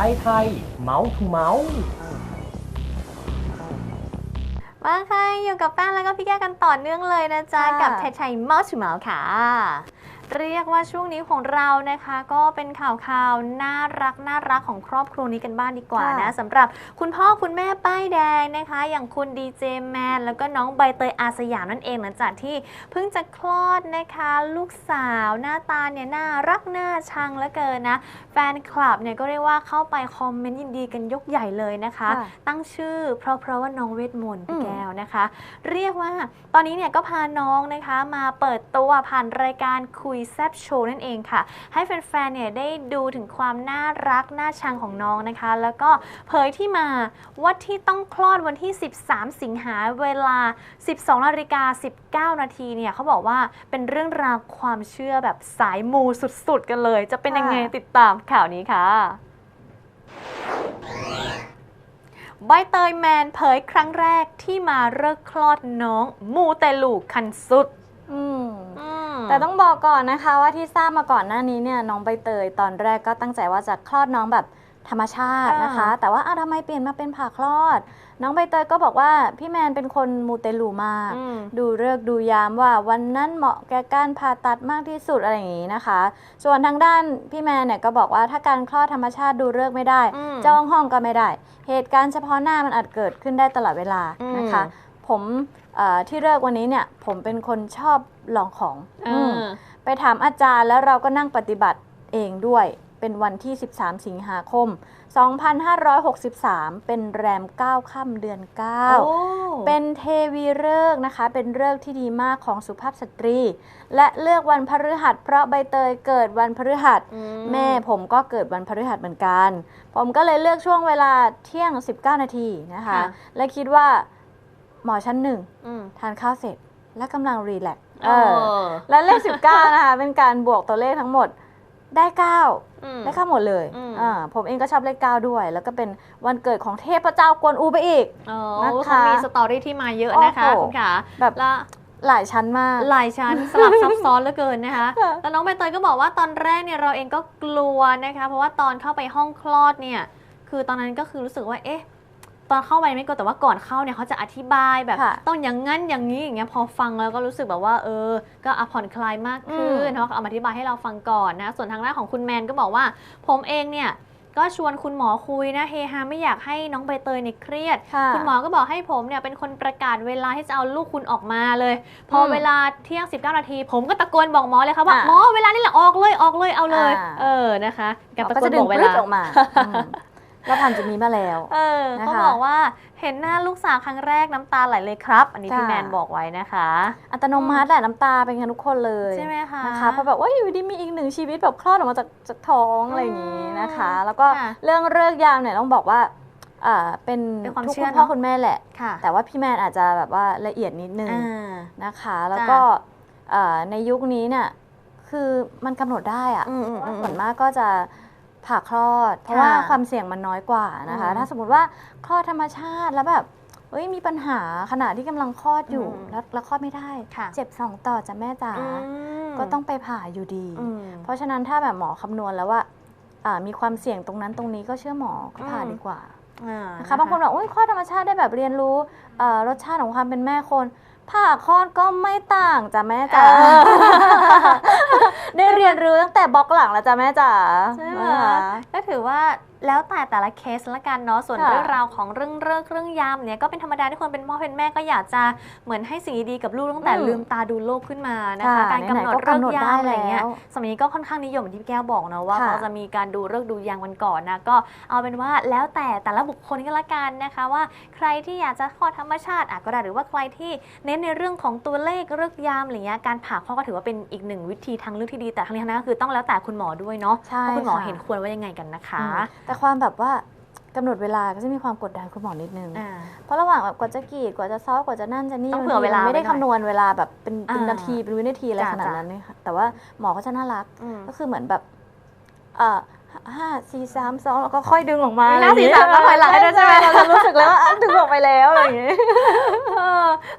ไทยไทยเมาส์ทูเมาส์มาค่ะอยู่กับแป้งแล้วก็พี่แก้วกันต่อเนื่องเลยนะจ๊ะ ค่ะ กับไทยไทยเมาส์ชูเมาส์ค่ะ เรียกว่าช่วงนี้ของเรานะคะ ก็เป็นข่าวข่าวๆน่ารักน่ารักของครอบครัวนี้กันบ้างดีกว่านะสำหรับคุณพ่อคุณแม่ป้ายแดงนะคะ อย่างคุณดีเจแมนแล้วก็น้องใบเตยอาสยามนั่นเองหลังจากที่เพิ่งจะคลอดนะคะ ลูกสาวหน้าตาเนี่ยน่ารักน่าชังเหลือเกินนะ แฟนคลับเนี่ยก็เรียกว่าเข้าไปคอมเมนต์ยินดีกันยกใหญ่เลยนะคะค่ะตั้งชื่อ เพราะเพราะว่าน้องเวทมนต์อืพี่มแก้วนะคะ เรียกว่าตอนนี้เนี่ยก็พาน้องนะคะมาเปิดตัวผ่านรายการคุยแซบโชว์นั่นเองค่ะ ให้แฟนๆเนี่ยได้ดูถึงความน่ารักน่าชังของน้องนะคะ แล้วก็เผยที่มาว่าที่ต้องคลอดวันที่ 13 สิงหาเวลา 12นาฬิกา19 นาทีเนี่ยเขาบอกว่าเป็นเรื่องราวความเชื่อแบบสายมูสุดๆ กันเลย จะเป็นยังไงค่ะติดตามข่าวนี้ค่ะใบเตยแมนเผยครั้งแรกที่มาเลิกคลอดน้อง มูเตลูกคันสุด อืมอืม แต่ต้องบอกก่อนนะคะว่าที่ทราบมาก่อนหน้านี้เนี่ยน้องใบเตยตอนแรกก็ตั้งใจว่าจะคลอดน้องแบบธรรมชาตินะคะ แต่ว่าอ้าวทำไมเปลี่ยนมาเป็นผ่าคลอด น้องใบเตยก็บอกว่าพี่แมนเป็นคนมูเตลูมากอืมดูเลิกษ์ดูยามว่าวันนั้นเหมาะแก่การผ่าตัดมากที่สุดอะไรอย่างนี้นะคะ ส่วนทางด้านพี่แมนเนี่ยก็บอกว่าถ้าการคลอดธรรมชาติดูเลิกษ์ไม่ได้อืมจองห้องก็ไม่ได้ เหตุการณ์เฉพาะหน้ามันอาจเกิดขึ้นได้ตลอดเวลาอืมนะคะ ผมเอ่อที่เลิกวันนี้เนี่ยผมเป็นคนชอบลองของเออืมอไปถามอาจารย์แล้วเราก็นั่งปฏิบัติเองด้วย เป็นวันที่ 13 สิงหาคม 2563 เป็นแรม 9 ค่ำเดือนโอ้9เป็นเทวีฤกษ์นะคะ เป็นฤกษ์ที่ดีมากของสุภาพสตรี และเลือกวันพฤหัส เพราะใบเตยเกิดวันพฤหัสอืแม่ผมก็เกิดวันพฤหัสเหมือนกัน ผมก็เลยเลือกช่วงเวลาเที่ยง 19 นาทีนะคะค่ะและคิดว่า หมอชั้นหนึ่งอืมทานข้าวเสร็จและกำลังรีแลกซ์เอเอออและเลข19นะคะเป็นการบวกตัวเลขทั้งหมดได้9อืมได้เข้าหมดเลยอืมอ่าผมเองก็ชอบเลข9ด้วย แล้วก็เป็นวันเกิดของเทพเจ้ากวนอูไปอีกอ๋อนะคะเขามีสตอรี่ที่มาเยอะนะคะโอ้โหคุณขาแบบและหลายชั้นมาก หลายชั้นสลับซับซ้อนเหลือเกินนะคะค่ะแล้วน้องใบเตยก็บอกว่าตอนแรกเนี่ยเราเองก็กลัวนะคะ เพราะว่าตอนเข้าไปห้องคลอดเนี่ย คือตอนนั้นก็คือรู้สึกว่าเอ๊ะ ตอนเข้าไปไม่กลัวแต่ว่าก่อนเข้าเนี่ยเขาจะอธิบายแบบ ค่ะต้องอย่างงั้นอย่างนี้อย่างเงี้ยพอฟังแล้วก็รู้สึกแบบว่า เออ ก็อะผ่อนคลายมากขึ้นอืมเนาะเอามาอธิบายให้เราฟังก่อนนะส่วนทางด้านของคุณแมนก็บอกว่า ผมเองเนี่ยก็ชวนคุณหมอคุยนะเฮฮาไม่อยากให้น้องใบเตยเนี่ยเครียด ค่ะ คุณหมอก็บอกให้ผมเนี่ยเป็นคนประกาศเวลาที่จะเอาลูกคุณออกมาเลย พออืมเวลาเที่ยง 19 นาที ผมก็ตะโกนบอกหมอเลยค่ะว่าอะหมอเวลานี่แหละออกเลยออกเลยเอาเลย อ่า เออนะคะการตะก็โกจะนดึบงอกเวปลื้ลาดออกมาอืม เราผ่านจุดนี้มาแล้ว เออนะคะ เขาบอกว่าเห็นหน้าลูกสาวครั้งแรกน้ำตาไหลเลยครับ อันนี้พี่ค่ะแมนบอกไว้นะคะ อัตโนมัติแหละน้ำตาเป็นกันทุกคนเลยใช่ไหมคะนะคะเพราะแบบว่าอยู่ดีมีอีกหนึ่งชีวิตแบบคลอดออกมาจากจากท้องอะไรอย่างนี้นะคะ แล้วก็ค่ะเรื่องเลิกยามเนี่ยต้องบอกว่าอ่าเป็นเป็นความทุกเชื่คุอณพ่อเนอะ คุณแม่แหละ ค่ะแต่ว่าพี่แมนอาจจะแบบว่าละเอียดนิดนึง อ่า นะคะ แล้วจ้ะก็เอ่อในยุคนี้เนี่ยคือมันกำหนดได้อะอืมอืมว่าอืมส่วนมากก็จะ ผ่าคลอด เพราะว่าค่ะความเสี่ยงมันน้อยกว่านะคะอืมถ้าสมมติว่าคลอดธรรมชาติแล้วแบบเอ้ยมีปัญหาขณะที่กำลังคลอดอยู่อืมแล้วแล้วคลอดไม่ได้ค่ะเจ็บสองต่อจ้ะแม่จ๋าอืมก็ต้องไปผ่าอยู่ดีอืมเพราะฉะนั้นถ้าแบบหมอคำนวณแล้วว่าอ่ามีความเสี่ยงตรงนั้นตรงนี้ก็เชื่อหมอก็ผ่าอืมดีกว่าอ่านะคะบางคนบอกอุ้ยคลอดธรรมชาติได้แบบเรียนรู้เอ่อรสชาติของความเป็นแม่คน ผ่าคลอดก็ไม่ต่างจ้ะแม่จ๋าเออ ได้เรียนรู้ตั้งแต่บล็อกหลังแล้วจ้ะแม่จ๋าใช่ไหมนะคะ ก็ถือว่า แล้วแต่แต่ละเคสละกันเนาะส่วนค่ะเรื่องราวของเรื่องเลิกเรื่องยามเนี่ยก็เป็นธรรมดาที่คนเป็นพ่อเป็นแม่ก็อยากจะเหมือนให้สิ่งดีๆกับลูกตั้งแต่อืมลืมตาดูโลกขึ้นมานะคะค่ะการกำหนดไหนๆก็เลิกกำหนดยาได้มอะไรเงี้ยแล้วสมัยนี้ก็ค่อนข้างนิยมเหมือนที่พี่แก้วบอกนะว่าค่ะ เขาจะมีการดูเลิกดูยามกันก่อนนะก็เอาเป็นว่าแล้วแต่แต่ละบุคคลก็ละกันนะคะว่า ใครที่อยากจะคลอดธรรมชาติอะก็ได้หรือว่าใครที่เน้นในเรื่องของตัวเลขเลิกยามอะไรเงี้ยการผ่าคลอดก็ถือว่าเป็นอีกหนึ่งวิธีทางเลือกที่ดีแต่ทั้งนี้ทั้งนั้นก็คือต้องแล้วแต่คุณหมอด้วยเนาะใช่ว่าคุณหมอค่ะ เห็นควรว่ายังไงกันนะคะ อืมแต่ความแบบว่ากำหนดเวลาก็จะมีความกดดันคุณหมอนิดนึง อ่า เพราะระหว่างแบบกว่าจะกรีดกว่าจะซ้อกว่าจะนั่นจะนี่ต้องเผื่อเวลาบงทีมันไม่ได้ไว้หน่อยคำนวณเวลาแบบเป็นเป็นอ่านาทีเป็นวินาทีอะไรจ้ะขนาดจ้ะ นั้นเลยค่ะแต่ว่าหมอเขาจะน่ารัก อืม ก็คือเหมือนแบบเอ่อ ห้าสี่สามสองแล้วก็ค่อยดึงออกมามีหน้าสี่สามแล้วถอยหลังให้ด้วยใช่ไหมเราจะรู้สึกเลยว่าอะดึงออกไปแล้วอะไรอย่างเงี้ยอ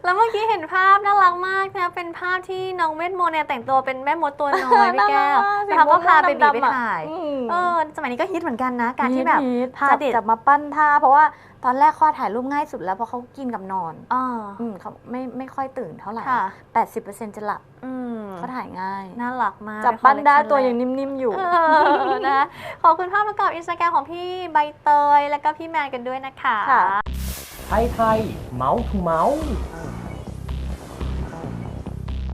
แล้วเมื่อกี้เห็นภาพน่ารักมากนะเป็นภาพที่น้องเวทมนต์เนี่ยแต่งตัวเป็นแม่มดตัวน้อยพี่แก้วน่ารักมากแล้วเขาก็พาสีไปม่วงบีไปดำๆอะถ่ายอืมเออสมัยนี้ก็ฮิตเหมือนกันนะ การที่แบบฮิตๆพาจับเด็กจับมาปั้นท่าเพราะว่าตอนแรกข้อถ่ายรูปง่ายสุดแล้วเพราะเขากินกับนอนอ่าอืมเขาไม่ไม่ค่อยตื่นเท่าไหร่ค่ะ80%จะหลับอืมเขาถ่ายง่าย น่ารักมากจับปั้นได้เป็ตัวยัง collection นิ่มๆอยู่ เออนะขอบคุณภาพประกอบอินสตาแกรมของพี่ใบเตย แล้วก็พี่แมนกันด้วยนะคะ ค่ะ ไทยไทยเมาส์ทูเมาส์อ